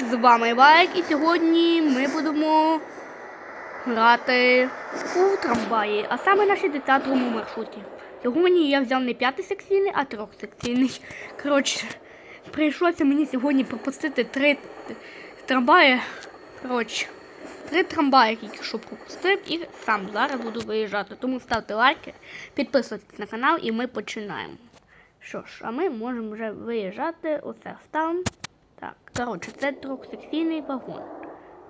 З вами Вайк і сьогодні ми будемо грати у трамваї, а саме на 60-му маршруті. Сьогодні я взяв не п'ятий секційний, а трьохсекційний. Коротше, прийшлося мені сьогодні пропустити три трамваї. Коротше, три трамваї тільки що пропустив і сам зараз буду виїжджати. Тому ставте лайки, підписуйтесь на канал і ми починаємо. Що ж, а ми можемо вже виїжджати. Оце ставимо. Коротше, це трьохсекційний вагон.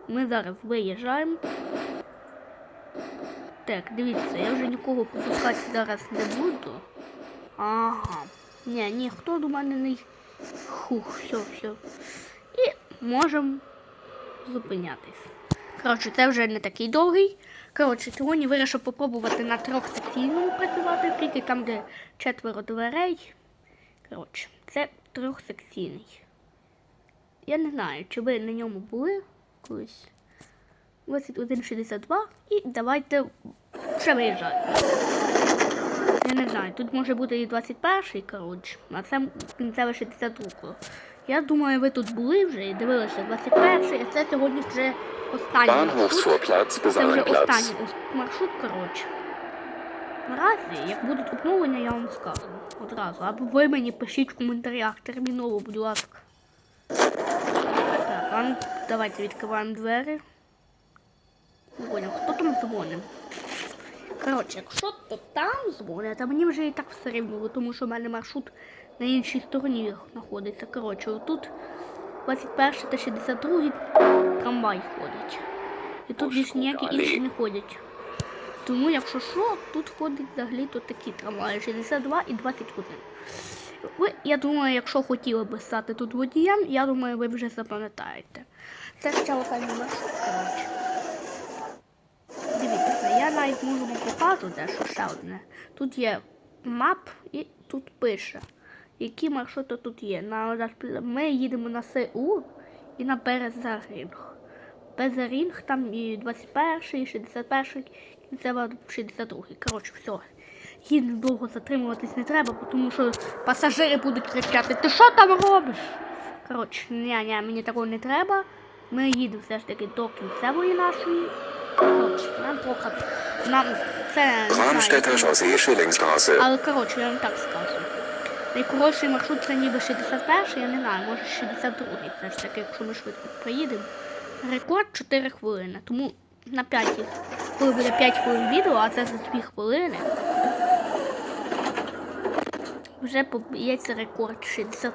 Ми зараз виїжджаємо. Так, дивіться, я вже нікого пропускати зараз не буду. Ага. Ні, ніхто до мене не. Хух, все, все. І можемо зупинятись. Коротше, це вже не такий довгий. Коротше, сьогодні вирішив попробувати на трьохсекційному працювати, тільки там, де четверо дверей. Коротше, це трьохсекційний. Я не знаю, чи ви на ньому були колись. 21.62 і давайте ще виїжджати. Я не знаю, тут може бути і 21-й, коротше, а це кінцеве 62-го. Я думаю, ви тут були вже і дивилися 21-й, а це сьогодні вже останній маршрут. Це вже останній маршрут, коротше. Наразі, як будуть обновлення, я вам скажу одразу. Або ви мені пишіть в коментарях терміново, будь ласка. Ну, давайте відкриваємо двері. Не понял, хто там дзвонить? Коротше, якщо то там дзвонять, а мені вже і так все рівно, тому що в мене маршрут на іншій стороні знаходиться. Коротше, отут 21 та 62 трамвай ходить. І тут більш ніякі інші не ходять. Тому, якщо що, тут ходить взагалі то такі трамваї 62 і 21. Ви, я думаю, якщо хотіли би стати тут водієм, я думаю, ви вже запам'ятаєте. Це ще маршрут, коротше. Дивіться, я навіть можу вам покажу дещо ще одне. Тут є мап і тут пише, які маршрути тут є. Ми їдемо на СУ і на Березаринг. Безарінг там і 21, і 61, кінцева 62. Коротше, все. Їдемо довго затримуватись не треба, тому що пасажири будуть кричати, ти що там робиш? Коротше, ні, мені такого не треба. Ми їдемо все ж таки до кінцевої нашої. Коротше, нам трохи. Нам це не знаю. Але коротше, я вам так скажу. Найкоротший маршрут це ніби 61, я не знаю, може 62 все ж таки, якщо ми швидко поїдемо. Рекорд 4 хвилини. Тому на 5, коли буде 5 хвилин відео, а це за 2 хвилини. Вже поб'ється рекорд 60.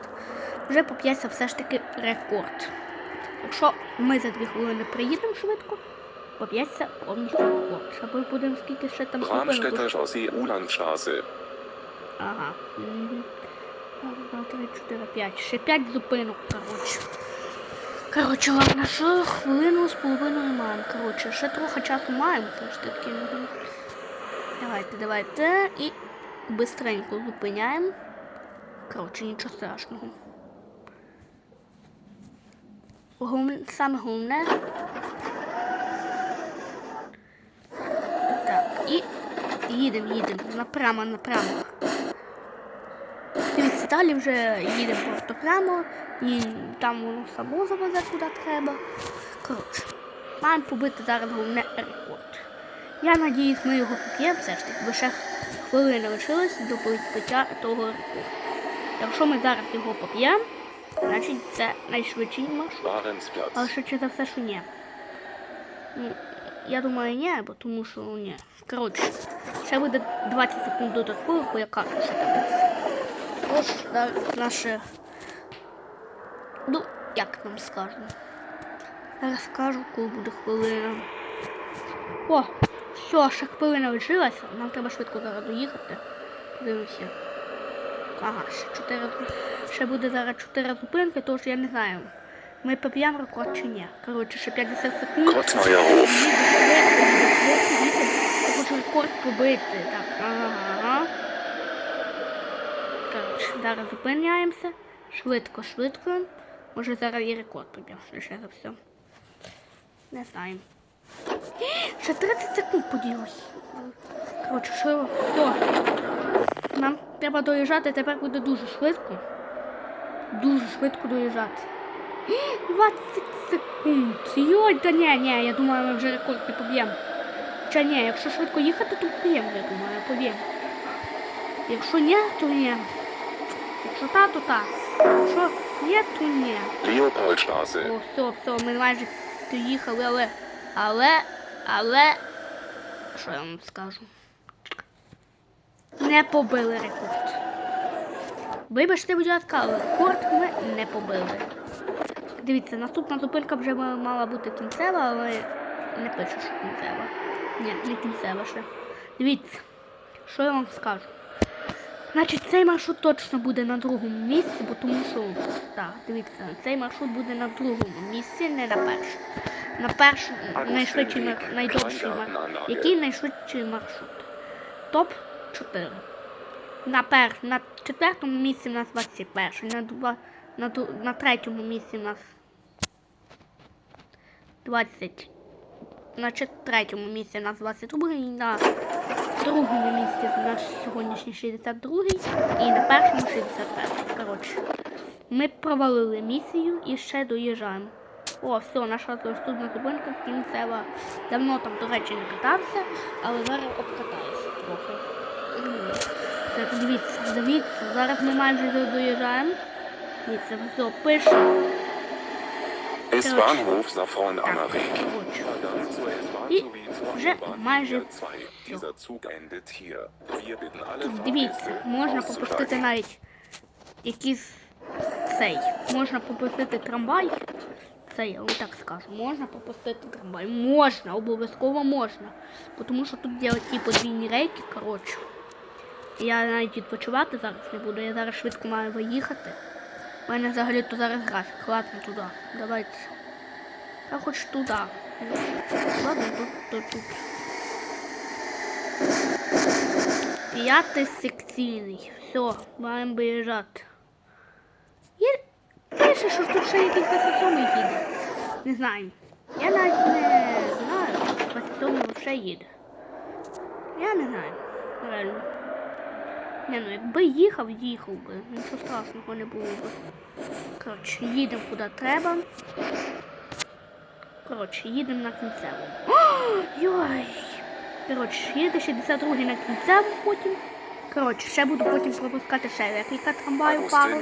Вже поб'ється все ж таки рекорд. Якщо ми за 2 хвилини приїдемо швидко, поб'ється повністю рекорд. Ми будемо скільки ще там. Bramstädter Ага. Два, три, чотири, п'ять. Ще п'ять зупинок, коротше. Коротше, ладно, що хвилину з половиною маємо. Коротше, ще трохи часу маємо, все ж таки. Давайте, давайте. І бистренько зупиняємо. Коротше, нічого страшного. Головне, саме головне. Так, і їдемо, їдемо. Напрямо, напрямо. Дивіться, далі вже їдемо просто прямо, і там воно само завезе куди треба. Коротше, маємо побити зараз головне рекорд. Я надіюсь, ми його поб'ємо все ж таки, бо ще хвилина лишилась до побиття того рекорду. Якщо ми зараз його поб'ємо, значить це найшвидший маршрут. Але Barensplatz. швидше за все, що ні. Ну, я думаю, ні, бо тому що ну, ні. Коротше, ще буде 20 секунд додатково, бо я кажу, що там. Тож, наше. Ну, як нам скажемо. Зараз скажу, коли буде хвилина. О, все, ще хвилина лишилася. Нам треба швидко зараз доїхати. Дивимося. Ага, ще 4 Ще буде зараз 4 зупинки, тож я не знаю. Ми поб'ємо рекорд чи ні. Коротше, ще 50 секунд. Kottmeyerhof. Я хочу рекорд побити. Так, ага, ага. Коротше, зараз зупиняємося. Швидко, швидко. Може зараз і рекорд поб'ємо, ще за все. Не знаю. Ще 30 секунд поділось. Коротше, що? Нам треба доїжджати, тепер буде дуже швидко. Дуже швидко доїжджати. 20 секунд. Йой, та ні, ні, я думаю, ми вже рекорд не поб'ємо. Хоча ні, якщо швидко їхати, то поб'ємо, я думаю, поб'ємо. Якщо ні, то ні. Якщо та, то та. Якщо ні, то ні. Leopoldstraße. О, все, все, ми майже доїхали, але, але, але, що я вам скажу? Не побили рекорд. Вибачте, будь ласка, але рекорд ми не побили. Дивіться, наступна зупинка вже мала бути кінцева, але не пише, що кінцева. Ні, не кінцева ще. Дивіться, що я вам скажу. Значить, цей маршрут точно буде на другому місці, бо тому що, так, дивіться, цей маршрут буде на другому місці, не на першому. На першому найшвидший найдовший маршрут. Який найшвидший маршрут? Топ 4. На, пер... на четвертому місці в нас 21, на, два... на, ду- на третьому місці в нас 20. На третьому місці в нас 22 і на другому місці наш сьогоднішній 62-й і на першому 61. Коротше, ми провалили місію і ще доїжджаємо. О, все, наша наступна зупинка кінцева. Давно там, до речі, не катався, але зараз обкатаюся трохи. Так, дивіться, дивіться, зараз ми майже до- доїжджаємо. Дивіться, все, пише. Dann zur S-Bahn І вже майже Linie 2. Dieser Zug endet hier. Wir bitten alle Тут дивіться, можна auszusteigen. навіть якийсь цей. Можна пропустити трамвай. Це я так скажу. Можна пропустити трамвай. Можна, обов'язково можна. Тому що тут є ті подвійні рейки, коротше. Я навіть відпочивати зараз не буду. Я зараз швидко маю виїхати. У мене взагалі то зараз графік. Ладно, туди. Давайте. Я хоч туди. Ладно, тут, тут, тут. П'ятий секційний. Все, маємо виїжджати. Є... Пише, що тут ще якийсь 27 їде. Не знаю. Я навіть не знаю, що 27 взагалі їде. Я не знаю. Реально. Не, ну якби їхав, їхав би. Нічого страшного не було би. Коротше, їдемо куди треба. Коротше, їдемо на кінцеву. Йой! Коротше, їде 62 на кінцеву потім. Коротше, ще буду потім пропускати ще декілька трамваю пару.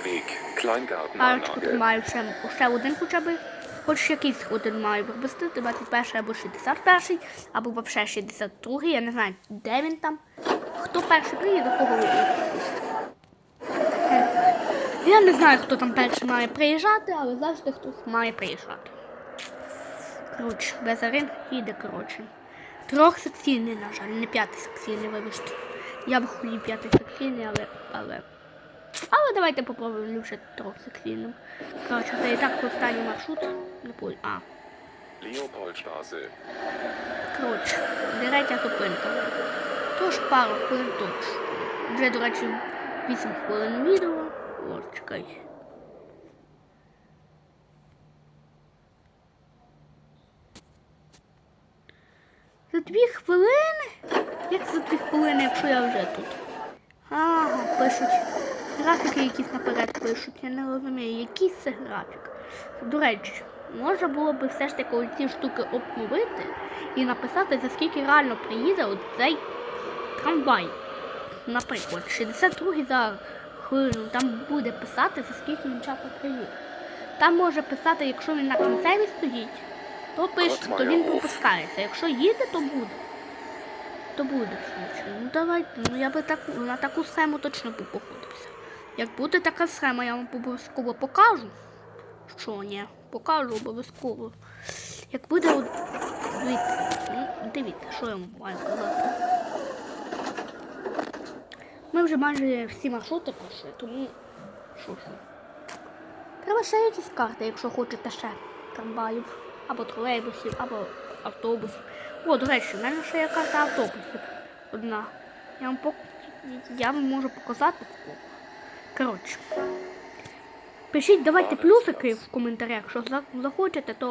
Парочку трамваю ще, ще один хоча б. Хоч якийсь один маю пропустити, 21 або 61, або взагалі 62, я не знаю, де він там. Хто перший приїде, кого Я не знаю, хто там перший має приїжджати, але завжди хтось має приїжджати. Коротше, Безарин їде, коротше. Трьохсекційний, на жаль, не п'ятий секційний, вибачте. Я б хотів п'ятий секційний, але, але. Але давайте попробуємо вже трьохсекційним. Коротше, це і так останній маршрут. Не буду. А, Leopoldstraße. коротше, третя зупинка. Тож пару хвилин точно. Вже, до речі, 8 хвилин відео. О, чекай. За дві хвилини? Як за дві хвилини, якщо я вже тут? Ага, пишуть. Графіки якісь наперед пишуть. Я не розумію, який це графік. До речі, можна було би все ж таки ці штуки обновити і написати, за скільки реально приїде оцей трамвай. Наприклад, 62-й за хвилину там буде писати, за скільки він часу приїде. Там може писати, якщо він на кінцеві стоїть, то пише, то він пропускається. Якщо їде, то буде. То буде швидше. Ну давайте, ну я би таку, на таку схему точно б походився. Як буде така схема, я вам обов'язково покажу. Що ні, покажу обов'язково. Як буде. Дивіться, ну, дивіться, що я вам маю казати. Ми вже майже всі маршрути пройшли, тому що ж. Треба ще якісь карти, якщо хочете ще трамваїв, або тролейбусів, або автобусів. О, до речі, в мене ще є карта автобусів. Одна. Я вам, пок... я вам можу показати. Коротше. Пишіть, давайте плюсики в коментарях, якщо захочете, то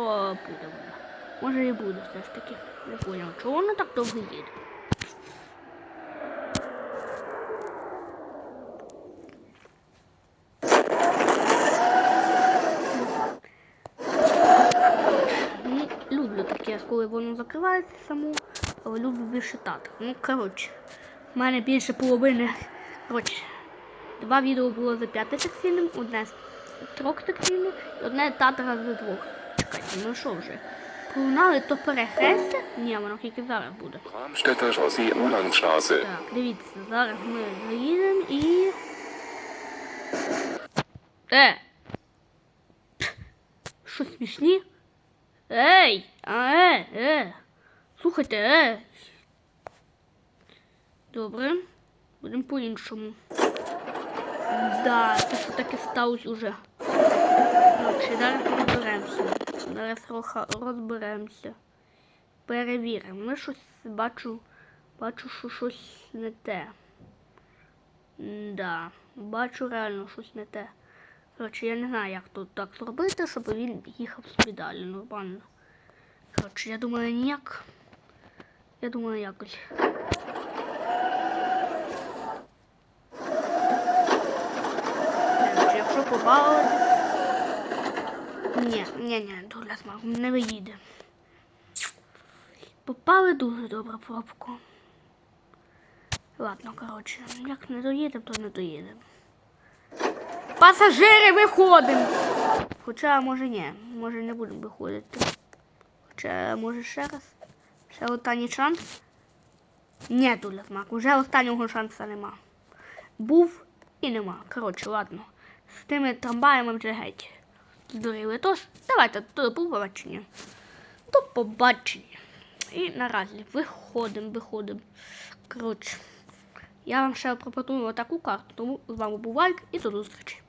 буде вона. Може і буде все ж таки. Не поняв, чого вона так довго їде. я коли воно закривається само, але люблю більше так. Ну, коротше, в мене більше половини. Коротше, два відео було за п'ятисекційним, одне з трьохсекційним і одне татара з двох. Чекайте, ну що вже? Пролунали то перехрестя? Ні, воно тільки зараз буде. Так, дивіться, зараз ми заїдемо і. Е! Що смішні? Ей! А, е, е! Слухайте, е! Добре. Будемо по-іншому. Да, це таке сталося уже. Коротше, зараз розберемося. Зараз розберемося. Перевіримо. Ми щось бачу. Бачу, що щось не те. Да, бачу реально щось не те. Коротше, я не знаю, як тут так зробити, щоб він їхав собі далі нормально. Коротше, я думаю, ніяк. Я думаю, якось. Коротше, якщо побавитись. Ні, ні, ні, доля смак, не виїде. Попали дуже добре пробку. Ладно, коротше, як не доїдемо, то не доїдемо. Пасажири виходимо! Хоча, може ні, може не будемо виходити. Хоча, може ще раз. Ще останній шанс. Ні, Дуля Смак, уже останнього шансу нема. Був і нема. Коротше, ладно. З тими трамваями вже геть. Здуріли. Тож, давайте до побачення. До побачення. І наразі виходимо, виходимо. Коротше, я вам ще пропоную таку карту, тому з вами був Вайк і до зустрічі.